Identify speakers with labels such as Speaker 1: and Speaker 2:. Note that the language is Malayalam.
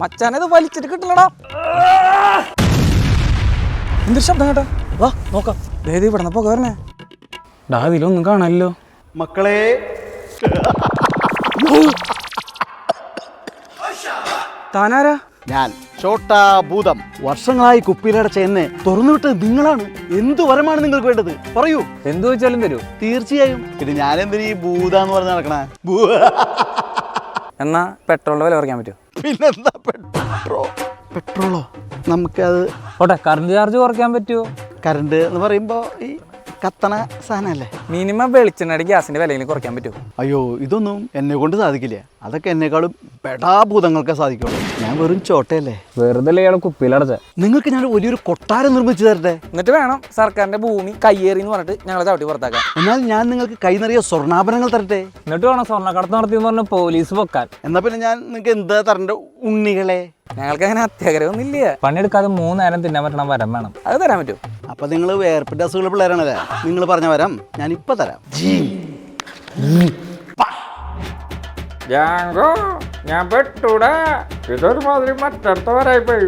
Speaker 1: മച്ചാനത് വലിച്ചിട്ട് കിട്ടില്ലടാ. എന്തൊരു ശബ്ദം കേട്ടോ? വാ നോക്കാം. ദേതി ഇവിടെ നിന്നപ്പോ കയറണേ ഡാ ഇതിലൊന്നും കാണല്ലോ
Speaker 2: മക്കളെ.
Speaker 1: താനാരാ?
Speaker 2: ഞാൻ ഛോട്ടാ ഭൂതം. വർഷങ്ങളായി കുപ്പിയിലടച്ച എന്നെ തുറന്നുവിട്ടത് നിങ്ങളാണ്. എന്തു വരമാണ് നിങ്ങൾക്ക് വേണ്ടത്? പറയൂ.
Speaker 1: എന്തു വെച്ചാലും തരൂ
Speaker 2: തീർച്ചയായും. പിന്നെ ഞാൻ എന്തിനീ ഭൂതാന്ന് പറഞ്ഞ് നടക്കണേ?
Speaker 1: എന്നാ പെട്രോളിന്റെ വില കുറയ്ക്കാൻ പറ്റുമോ?
Speaker 2: പിന്നെന്താ പെട്രോ? പെട്രോളോ? നമുക്കത്
Speaker 1: ഓട്ടെ കറണ്ട് ചാർജ് കുറയ്ക്കാൻ പറ്റുമോ?
Speaker 2: കറണ്ട് എന്ന് പറയുമ്പോൾ ഈ കത്തണ സാധനമല്ലേ
Speaker 1: മിനിമം വെളിച്ചെണ്ണയുടെ ഗ്യാസിന്റെ വിലയിൽ കുറയ്ക്കാൻ പറ്റുമോ?
Speaker 2: അയ്യോ ഇതൊന്നും എന്നെ കൊണ്ട് സാധിക്കില്ല. അതൊക്കെ എന്നെക്കാളും പെടാഭൂതങ്ങൾക്കേ സാധിക്കുള്ളൂ. ഞാൻ വെറും ചോട്ടയല്ലേ?
Speaker 1: വെറുതെ ഇയാളെ കുപ്പിയിലടച്ച?
Speaker 2: നിങ്ങൾക്ക് ഞാൻ വലിയൊരു കൊട്ടാരം നിർമ്മിച്ചു തരട്ടെ?
Speaker 1: എന്നിട്ട് വേണം സർക്കാരിന്റെ ഭൂമി കയ്യേറി എന്ന് പറഞ്ഞിട്ട് ഞങ്ങളെ ചവിട്ടി പുറത്താക്കാൻ.
Speaker 2: എന്നാൽ ഞാൻ നിങ്ങൾക്ക് കൈ നിറയെ സ്വർണാഭരണങ്ങൾ തരട്ടെ?
Speaker 1: എന്നിട്ട് വേണം സ്വർണക്കടത്ത് നടത്തി എന്ന് പറഞ്ഞ് പോലീസ് പൊക്കാൻ.
Speaker 2: എന്നാ പിന്നെ ഞാൻ നിങ്ങൾക്ക് എന്താ തരണ്ട ഉണ്ണികളെ?
Speaker 1: ഞങ്ങൾക്ക് അങ്ങനെ അത്യാഗ്രഹമൊന്നും ഇല്ല പണിയെടുക്കാതെ മൂന്നേരം തിന്നാൻ പറ്റണം വരം വേണം. അത് തരാൻ പറ്റുമോ?
Speaker 2: അപ്പൊ നിങ്ങൾ വേർപ്പിന്റെ അസുഖമുള്ള പിള്ളേരാണല്ലേ? നിങ്ങൾ പറഞ്ഞ വരാം ഞാൻ ഇപ്പൊ തരാം
Speaker 3: ജാങ്കോ ഞാൻ പെട്ടൂടാ. ഇതൊരു മാതിരി മറ്റടുത്ത വരായി പോയി